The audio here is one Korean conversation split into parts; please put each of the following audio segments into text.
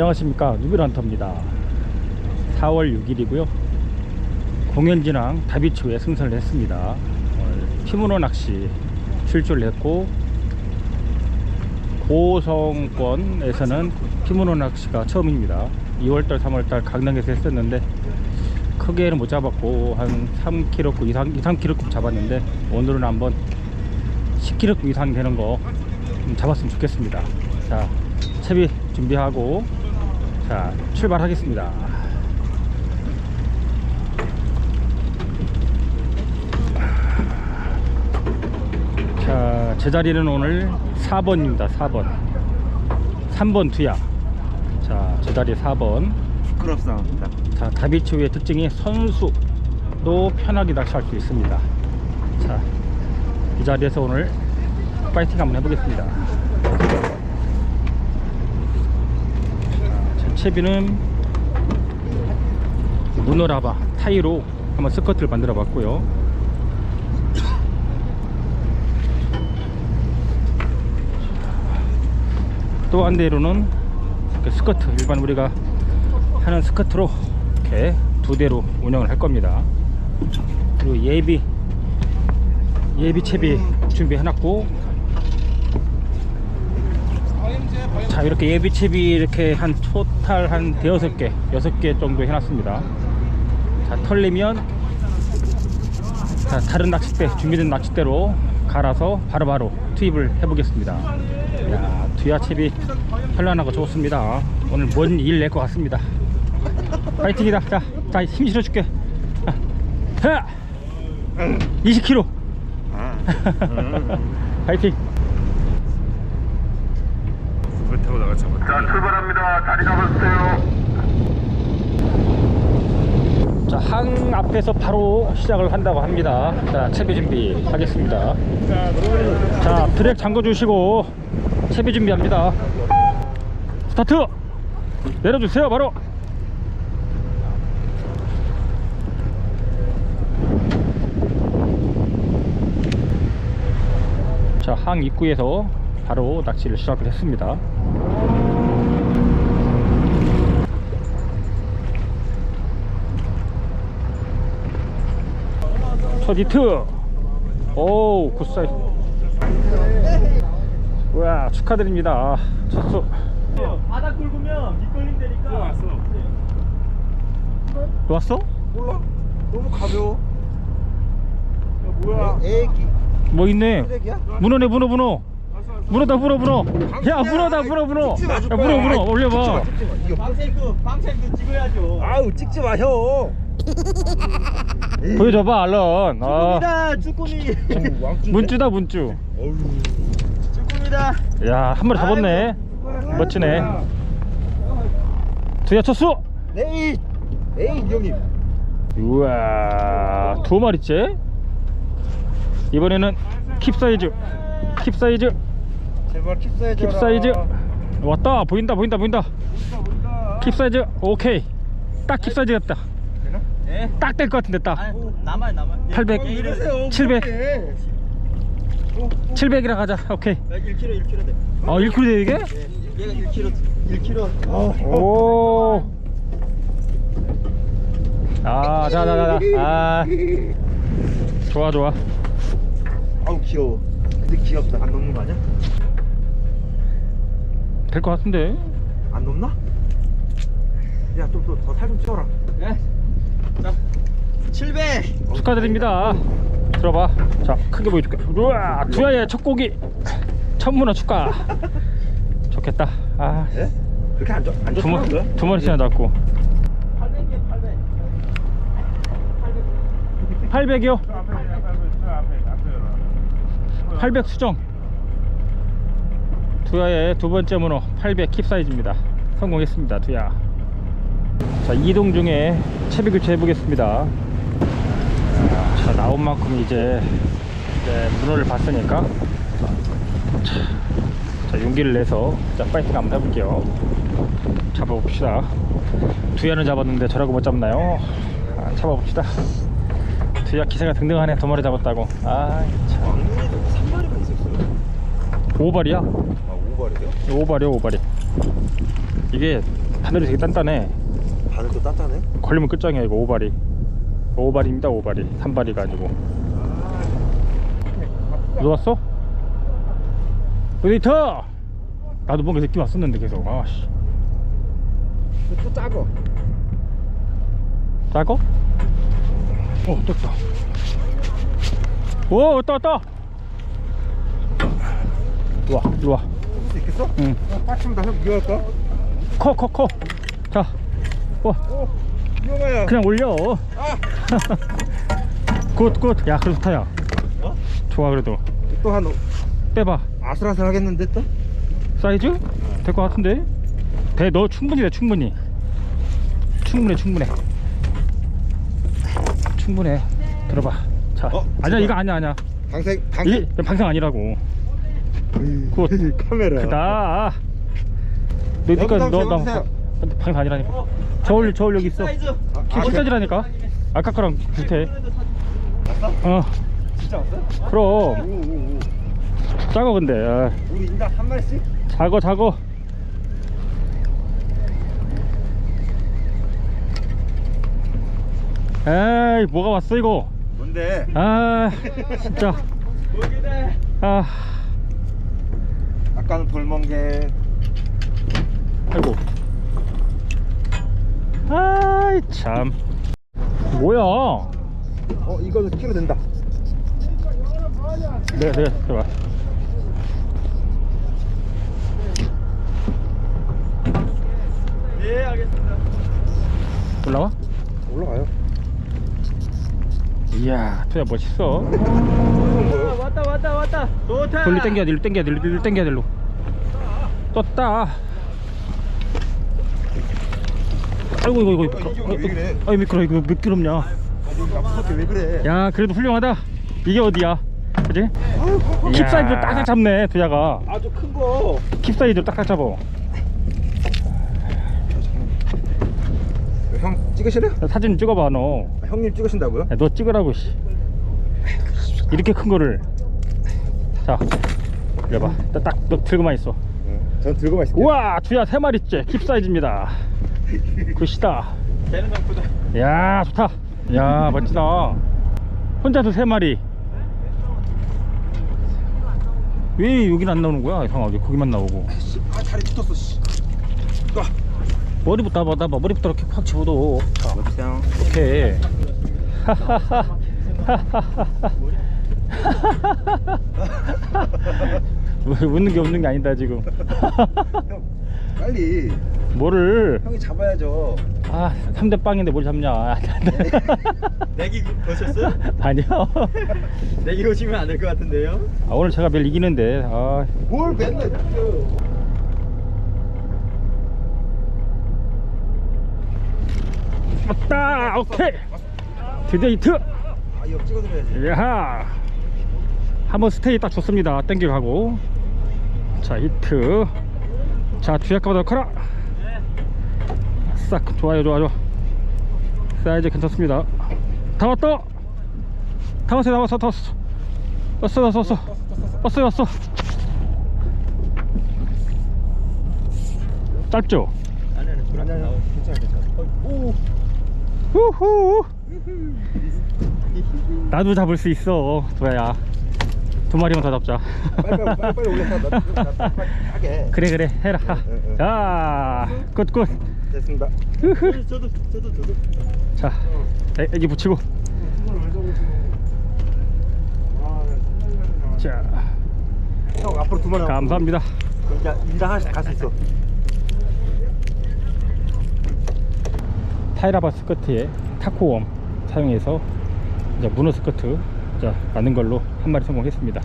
안녕하십니까. 누비런터입니다. 4월 6일이고요. 공연진항 다비초에 승선을 했습니다. 피문어 낚시 출조를 했고 고성권에서는 피문어 낚시가 처음입니다. 2월달 3월달 강릉에서 했었는데 크게는 못 잡았고 한 3kg 이상 2, 3kg 잡았는데 오늘은 한번 10kg 이상 되는 거좀 잡았으면 좋겠습니다. 자 채비 준비하고 자 출발하겠습니다. 자 제자리는 오늘 4번입니다 4번. 3번 투야 자 제자리 4번. 부끄럽습니다. 자 다비초의 특징이 선수도 편하게 낚시할 수 있습니다. 자 이 자리에서 오늘 파이팅 한번 해보겠습니다 자, 채비는 문어라바 타이로 한번 스커트를 만들어 봤고요. 또 한 대로는 이렇게 스커트 일반 우리가 하는 스커트로 이렇게 두 대로 운영을 할 겁니다. 그리고 예비 예비 채비 준비해 놨고 자 이렇게 예비 채비 이렇게 한 토탈 한 대여섯 개 여섯 개 정도 해놨습니다. 자 털리면 자 다른 낚싯대 준비된 낚싯대로 갈아서 바로바로 투입을 해보겠습니다. 야 두야 채비 현란하고 좋습니다. 오늘 뭔 일 낼 것 같습니다. 파이팅이다. 자, 자 힘 실어줄게. 자, 20kg 아, 파이팅 배 타고 나가 잡았다. 자 출발합니다. 자리 잡아주세요. 자, 항 앞에서 바로 시작을 한다고 합니다. 자, 채비 준비 하겠습니다. 자, 드랙 잠궈 주시고 채비 준비합니다. 스타트! 내려주세요, 바로! 자, 항 입구에서 바로 낚시를 시작을 했습니다. 첫 히트 오 굿사이 와 축하드립니다 첫수 바닥 긁으면 미끌림 되니까 왔어. 또 왔어? 몰라. 너무 가벼워. 야, 뭐야? 애기. 뭐 있네 쓰레기야? 문어네 문어 문어 문어다 문어 문어 야 문어다 문어 문어 찍지 마, 야. 문어 아이, 올려봐 찍지 마, 찍지 마. 이거 방생크 방생크 찍어야죠. 아우 찍지 마 형. 보여줘봐 얼른 아 쭈꾸미다 쭈꾸미. 왕쭈. 문쭈다 문쭈 어우. 쭈꾸미다. 야한 마리 잡았네 멋지네 두야 첫수 에이. 에이 형님. 우와 두 마리째 이번에는 킵 사이즈 킵 사이즈 제발 킵 사이즈. 킵 사이즈 왔다 보인다 보인다 보인다 킵 사이즈 오케이 딱 킵 사이즈 같다 네. 딱될 것 같은데 딱 아, 남아 남아. 800 이러세요. 700 그렇게. 700이라 가자 오케이 1kg 1kg 돼. 아 1kg 돼 이게? 얘가 1kg 1kg. 오. 아, 자, 자, 자, 자. 아. 좋아, 좋아. 아우 귀여워. 근데 귀엽다. 안 넘는 거 아니야? 될 것 같은데. 안 넘나? 야, 좀또더살 좀 치워라. 네. 자. 700. 축하드립니다. 들어봐. 자, 크게 보여줄게. 우와, 두야의 첫 고기. 첫 문어 축하. 좋겠다. 아, 예? 그렇게 안 좋, 안 두, 좋다는 거야? 마, 두 마리씩이나 잡고. 800개 800. 800이요? 800 수정. 두야의 두 번째 문어 800 킵 사이즈입니다. 성공했습니다. 두야. 자, 이동 중에 채비 교체 해보겠습니다. 자, 나온 만큼 이제, 이제 문어를 봤으니까 자, 자, 용기를 내서 자, 파이팅 한번 해볼게요. 잡아봅시다. 두야는 잡았는데 저라고 못 잡나요? 아, 잡아봅시다. 두야 기세가 등등하네. 두 마리 잡았다고. 아, 참. 왕눈이도 3마리가 있었어요. 오발이야? 아, 5발이요? 오발이야, 오발이. 이게 바늘이 되게 단단해. 바늘도 단단해? 걸리면 끝장이야 이거 오바리 오바리입니다 오바리 산바리가 아니고. 너 왔어? 어디터? 나도 뭔가 느낌 왔었는데 계속. 아씨. 또 작어 작어? 어 떴다 오 왔다 왔다! 잡을 수 있겠어? 응. 어, 빠치면 나형 위험할까? 커 커 커 자 와, 어 위험해요 그냥 올려 아! 굿 굿 야 그래도 좋다 야 어? 좋아 그래도 또 한 빼봐 아슬아슬 하겠는데 또? 사이즈? 될 것 같은데? 돼, 너 충분히 돼, 충분히. 충분해, 충분해. 충분해. 들어봐. 자, 어, 아니야. 이거 아니야, 아니야. 방생 방생 방생 아니라고. 굿. 카메라 그다. 너, 니까, 영상 너, 나, 찍어주세요. 방생 아니라니까. 저울, 저울 여기 있어. 사이즈. 아, 키 아, 10cm라니까. 아까 거랑 비슷해. 어, 진짜 왔어? 그럼. 오 오 오 작아, 근데. 아, 우리 인당 한 마리씩? 작어, 작어. 에이, 뭐가 왔어, 이거. 뭔데? 아 진짜. 아 아까는 돌멍게. 아이고. 아이 참. 뭐야? 어 이거는 키로 된다. 내가 내가 들어봐 예, 알겠습니다. 올라와? 올라가요. 이야 투야 멋있어. 아, 왔다, 왔다, 왔다. 좋다. 돌리 땡겨야 돼 일로 땡겨야 돼 일로, 일로 땡겨야 돼 일로 떴다 아이고 이거 이거 어, 이게 왜 이래? 아이 미끄러 이거 미끄럽냐 아왜 그래 야 그래도 훌륭하다 이게 어디야 그지 킵 이야. 사이즈로 딱딱 잡네 투야가 아주 큰거 킵 사이즈로 딱딱 잡아 형 찍으실래요? 사진 찍어봐 너. 아, 형님 찍으신다고요? 야, 너 찍으라고 씨. 이렇게 큰 거를. 자, 이래봐. 딱너 들고만 있어. 전 들고만 있을게요 우와, 주야 세 마리째 킵 사이즈입니다. 굿이다. 되는 정보다. 야, 좋다. 야, 멋지다. 혼자서 세 마리. 왜 여긴 안 나오는 거야? 이상하게 거기만 나오고. 아 다리 붙었어 씨 아, 머리부터 봐봐, 봐봐. 머리부터 이렇게 확 집어도. 자, 여보세요 이렇게. 왜 웃는 게 없는 게 아니다 지금. 형 빨리 뭐를? 형이 잡아야죠 아, 3대 빵인데 뭘 잡냐? 내기 보셨어요? 아니요. 내기 오시면 안 될 것 같은데요? 아, 오늘 제가 매일 이기는데. 아, 뭘 맨날 이겨 맞다. 오케이. 드디어 히트. 아 이거 찍어드려야지 야하. 한번 스테이 딱 좋습니다. 땡겨 가고. 자, 히트. 자, 주약 가보다 커라. 싹 좋아요, 좋아, 좋아. 사이즈 괜찮습니다. 다 왔다. 다 왔어, 다 왔어, 다 왔어. 왔어, 왔어, 왔어. 왔어, 왔어. 짧죠? 나도 잡을 수 있어, 도야야. 두 마리만 더 잡자. 빨리 빨리 빨리 빨리 올려서 하게 그래 그래 해라. 응, 응. 자, 굿굿. 됐습니다. 저도, 저도, 저도. 자, 애, 애기 붙이고. 자, 형 앞으로 두 마리 감사합니다. 그러니까 인당 하나씩 갈수 있어 타이라바 스커트에 타코웜 사용해서 이제 문어 스커트 자 만든 걸로 한 마리 성공했습니다.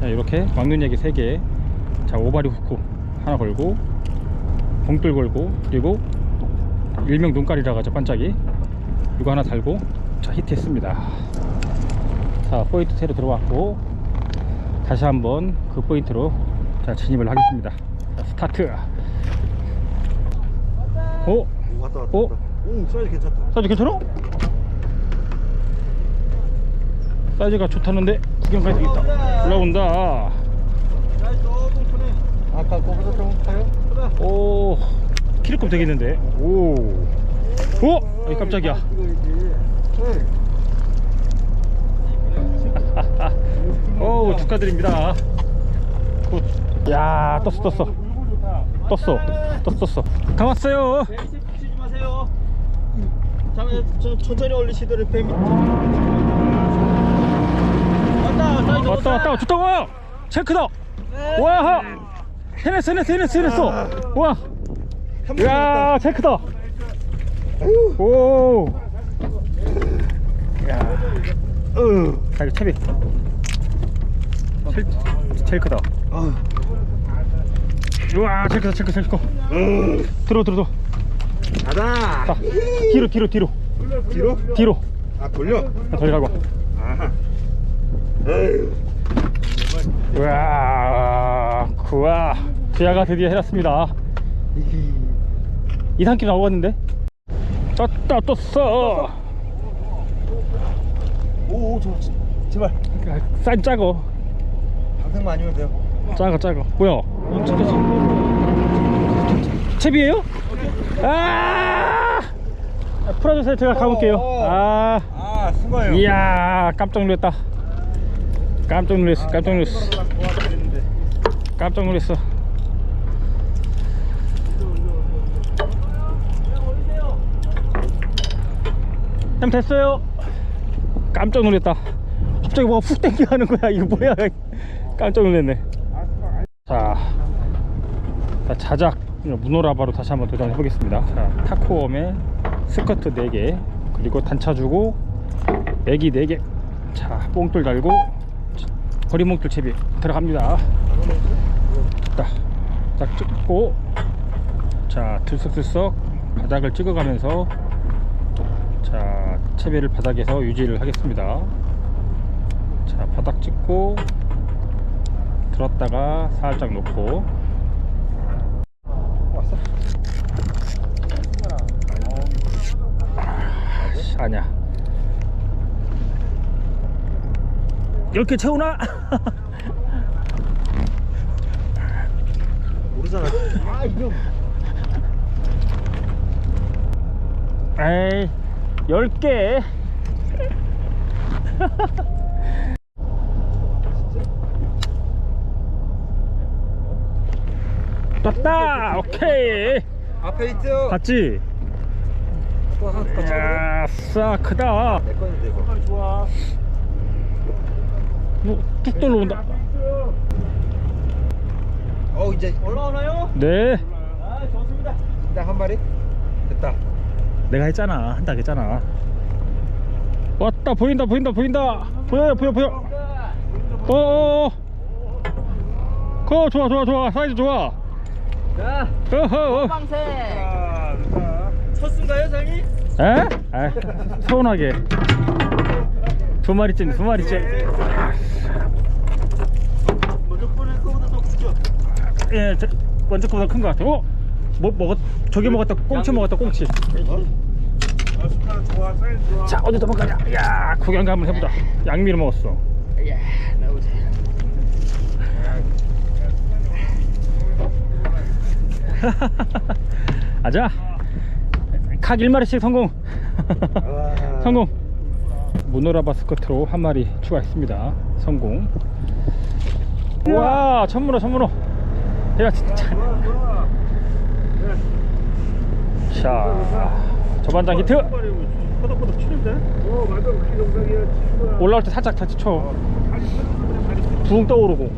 자 이렇게 왕눈여기 3개, 자 오바리 후크 하나 걸고 봉돌 걸고 그리고 일명 눈깔이라고 하죠 반짝이 이거 하나 달고 자 히트했습니다. 자 포인트 새로 들어왔고 다시 한번 그 포인트로 자 진입을 하겠습니다. 자, 스타트. 오 오 왔다 왔다 어? 왔다. 오 사이즈 괜찮다 사이즈 괜찮아? 사이즈가 좋다는데 구경 가야 되겠다 올라온다. 아까 거기서 좀 타요? 그래. 오 실컷 되겠는데 오 오! 아이 깜짝이야 오 축하드립니다 굿. 야 떴어 떴어 떴어 떴어 떴어 감았어요 뱀 치지 마세요. 잠깐 저 천천히 올리시더니 뱀이. 왔다 왔다 왔다. 좋다 체크다. 와 해냈어 해냈어 해냈어 해냈어. 와. 야 체크다. 오. 야. 자 이거 채비. 제일 크다. 우와 제일 크다 제일 크다 제일 커 들어 들어 들어. 가다 자 뒤로 뒤로 뒤로. 뒤로? 뒤로. 아 돌려? 돌리라고. 아하 우와 구와. 두야가 드디어 해놨습니다. 2, 3kg 나오겠는데? 떴다 떴어. 오오 저 제발. 사이즈 작어. 방생만 아니면 돼요. 작아 작아. 뭐야? 채비에요? 아! 아, 풀어주세요. 제가 가볼게요. 아. 아 순거예요. 이야 깜짝 놀랐다 깜짝 놀랐어 깜짝 놀랐어. 깜짝 놀랐어. 형 됐어요. 깜짝 놀랐다. 갑자기 뭐가 훅 땡겨 하는 거야. 이거 뭐야. 깜짝 놀랐네. 자, 자 자작 문어라바로 다시 한번 도전해 보겠습니다. 자 타코엄에 스커트 4개 그리고 단차 주고 애기 4개. 자 뽕돌 달고 거리몽돌 채비 들어갑니다. 딱, 딱 찍고 자 들썩들썩 바닥을 찍어가면서 자 채비를 바닥에서 유지를 하겠습니다. 자 바닥 찍고 들었다가 살짝 놓고. 아씨, 아니야 이렇게 채우나? 모르잖아. 아 이거. 에이 10개. 떴다. 오케이. 앞에 있죠? 봤지? 또 하나 더 이야 싸 크다. 내 거는데 이거 좋아 뭐뚝 떨어온다. 어 이제 올라오나요? 네. 아 좋습니다. 딱 한 마리? 됐다. 내가 했잖아. 한다 했잖아. 왔다 보인다 보인다 보인다. 보여요 보여 보여. 어어어. 거 좋아 좋아 좋아. 사이즈 좋아. 자 어허 방생. 아 됐다 첫순가요 장이? 에? 아, 서운하게 두 마리째 두 마리째. 먼저 꺼낼 거보다 더 크죠? 예 저, 먼저 거보다 큰것 같아 어? 뭐 먹었 저기 먹었다 꽁치 먹었다 꽁치. 아 숟가락 좋아 사이즈 좋아. 자 어디 도망가자 야 구경 한번 해보자. 양미를 먹었어. 야 나오세요. 아자. 각 1마리씩 성공. 아. 성공 모노라바 스커트로 한 마리 추가했습니다. 성공. 와 천문어 천문어 얘가 진짜 자 저반장 히트. 올라올 때 살짝 다치 쳐. 붕 떠오르고.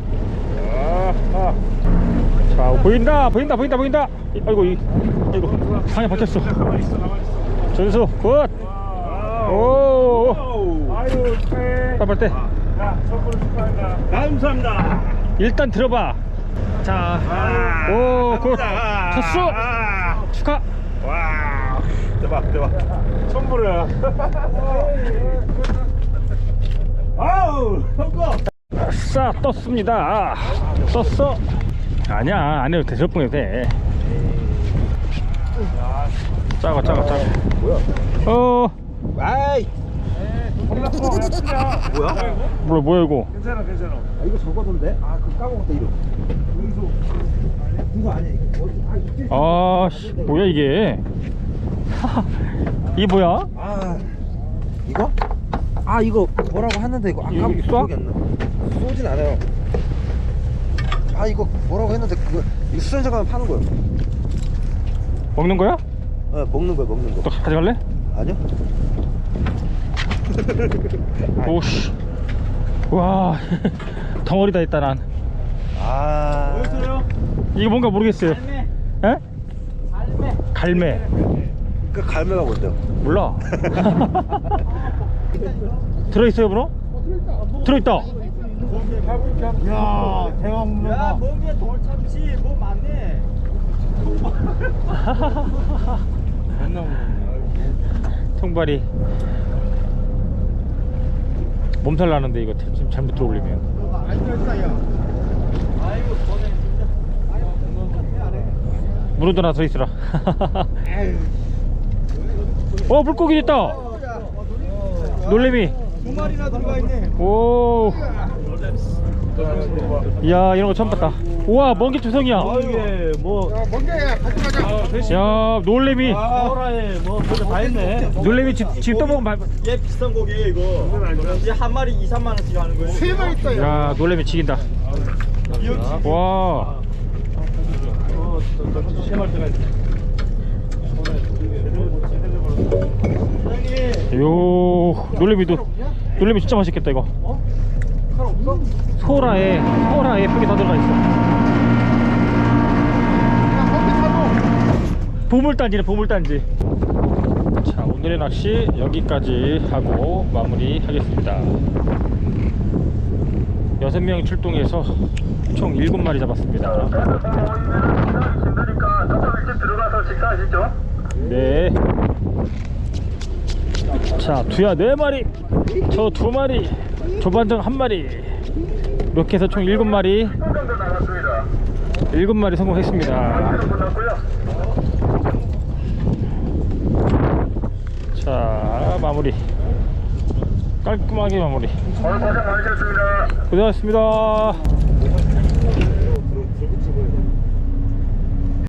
자 보인다 보인다 보인다 보인다. 이- 아이고 이, 아이고 방에 박혔어. 전수 굿 오. 오 아유 축하해 빨빨 때자 선물 축하한다. 감사합니다. 일단 들어봐. 자오굿 첫수 아, 축하. 와 대박 대박. 선물이야 아우 성공. 싸 떴습니다. 떴어. 아니야 안 해도 돼. 저뿐 해도 돼. 작아 작아 작아. 뭐야? 어 아이 뭐야 뭐야 뭐야 이거 괜찮아 괜찮아 아 이거 저거던데 아 그거 까먹었다 이거 여기서 그거 아니야 이거 어디 아 이거 아, 씨, 뭐야 이게? 이게 뭐야? 아 이거? 아 이거 뭐라고 했는데 이거 아까 이거 쏴? 기억이 안 나. 쏘진 않아요. 아 이거 뭐라고 했는데 그거 이거 수전자 가면 파는 거예요. 먹는 거야? 어 먹는 거야 먹는 또 거. 가져갈래? 아니요? 오씨. 와, 덩어리 다 있다 난. 아 보였어요? 이게 뭔가 모르겠어요. 갈매. 에? 갈매. 갈매. 그 갈매가 뭔데요? 몰라. 들어있어요, 브로? 들어있다. 야 대왕 문어. 야 몸에 돌참치 뭐 많네. 통발이 몸살 나는데 이거 지금 잘못 들어 올리면 진짜. 문어도 하나 더 있으라. 어 물고기 있다. 놀래미. 두 마리나 들어가 있네. 오. 이야 이런 거 처음 봤다 우와 먼게 주성이야 이게 뭐야 놀래미 호라에 뭐 별거 다 있네. 놀래미 집, 집 떠먹으면 말... 얘 비싼 고기예요 이거. 얘 한 마리 2, 3만 원씩 하는 거예요. 세 마리 있다. 야 놀래미 지긴다 와세 마리 들어가 있네. 사장님. 요 놀래미도 놀래미 진짜 맛있겠다 이거 칼 없어? 소라에 소라에 예쁘게 다 들어가 있어 보물단지네 보물단지. 자 오늘의 낚시 여기까지 하고 마무리 하겠습니다. 여섯 명이 출동해서 총 일곱 마리 잡았습니다. 네. 자, 두야 네 마리, 저 두 마리, 조반장 한 마리. 이렇게 해서 총 일곱 마리, 정도 나갔습니다. 일곱 마리 성공했습니다. 끝났고요. 자, 마무리. 깔끔하게 마무리. 오늘 고생 많으셨습니다. 고생하셨습니다.